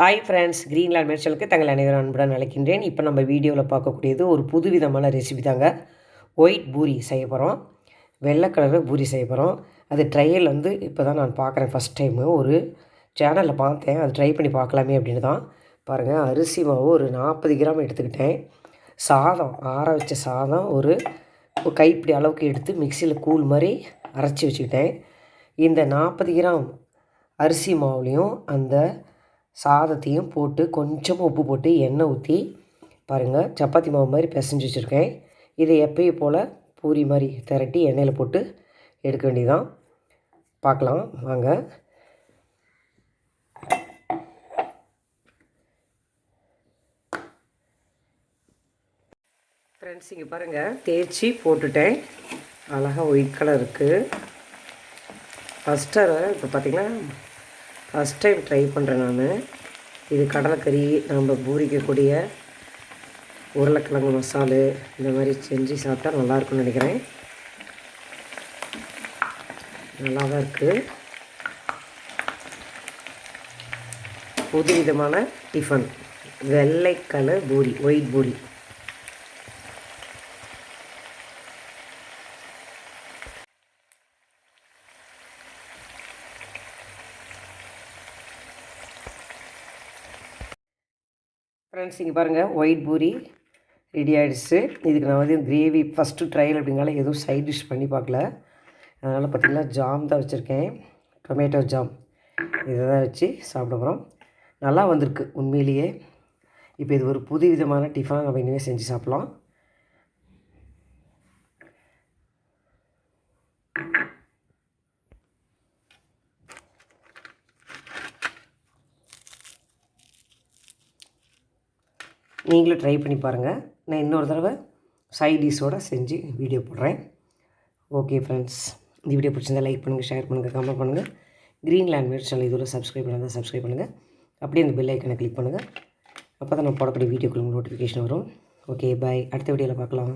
Hi friends Greenland மேர்ச்சலுக்கு தங்கள் அனைவரும் அன்புடன் அழைக்கின்றேன். இப்போ நம்ம வீடியோவில் பார்க்கக்கூடியது ஒரு புதுவிதமான ரெசிபி தாங்க. ஒயிட் பூரி செய்ய போகிறோம். வெள்ளை கலரில் பூரி செய்ய போகிறோம். அது ட்ரையல் வந்து இப்போ தான் நான் பார்க்குறேன் ஃபஸ்ட் டைமு ஒரு சேனலில் பார்த்தேன். அது ட்ரை பண்ணி பார்க்கலாமே அப்படின்னு தான். பாருங்கள் அரிசி மாவு ஒரு நாற்பது கிராம் எடுத்துக்கிட்டேன். சாதம் ஆற வச்ச சாதம் ஒரு ஒரு கைப்பிடி அளவுக்கு எடுத்து மிக்சியில் கூழ் மாதிரி அரைச்சி வச்சுக்கிட்டேன். இந்த நாற்பது கிராம் அரிசி மாவுலேயும் அந்த சாதத்தையும் போட்டு கொஞ்சமாக உப்பு போட்டு எண்ணெய் ஊற்றி பாருங்கள் சப்பாத்தி மாவு மாதிரி பிசைஞ்சு வச்சுருக்கேன். இதை எப்பயும் போல் பூரி மாதிரி திரட்டி எண்ணெயில் போட்டு எடுக்க வேண்டியதான் பார்க்கலாம். வாங்க. ஃப்ரெண்ட்ஸ் இங்கே பாருங்கள் தேய்ச்சி போட்டுட்டேன். அழகாக ஒயிட் கலர் இருக்குது ஃபஸ்ட்டு இப்போ பார்த்திங்கன்னா ஃபஸ்ட் டைம் ட்ரை பண்ணுறேன் நான். இது கடலைக்கறி நம்ம பூரிக்கக்கூடிய உருளைக்கிழங்கு மசாலு இந்த மாதிரி செஞ்சு சாப்பிட்டா நல்லாயிருக்கும்னு நினைக்கிறேன். நல்லா தான் இருக்குது புது விதமான டிஃபன் வெள்ளைக்கலர் பூரி ஒயிட் பூரி. ஃப்ரெண்ட்ஸ் இங்கே பாருங்கள் ஒயிட் பூரி ரெடி ஆகிடுச்சு இதுக்கு நான் வந்து கிரேவி ஃபஸ்ட்டு ட்ரையல் அப்படிங்கனால எதுவும் சைட் டிஷ் பண்ணி பார்க்கல. அதனால் பார்த்திங்கன்னா ஜாம் தான் வச்சுருக்கேன். டொமேட்டோ ஜாம் இதை தான் வச்சு சாப்பிட போகிறோம் நல்லா வந்திருக்கு உண்மையிலேயே. இப்போ இது ஒரு புது விதமான டிஃபனாக நம்ம இனிமேல் செஞ்சு சாப்பிட்லாம். நீங்களும் ட்ரை பண்ணி பாருங்கள் நான் இன்னொரு தடவை சைட் செஞ்சு வீடியோ போடுறேன். ஓகே ஃப்ரெண்ட்ஸ் இந்த வீடியோ பிடிச்சிருந்தா லைக் பண்ணுங்கள் ஷேர் பண்ணுங்கள் கமெண்ட் பண்ணுங்கள் க்ரீன்லேண்ட் லேண்ட்மேட் சேனல் இதோட சப்ஸ்கிரைப் பண்ணால் சப்ஸ்கிரைப் பண்ணுங்கள் அப்படியே அந்த பெல் ஐக்கனை கிளிக் பண்ணுங்கள் அப்போ தான் நான் போடக்கூடிய வீடியோக்குள்ள நோட்டிஃபிகேஷன் வரும். ஓகே பாய் அடுத்த வீடியோவில் பார்க்கலாம்.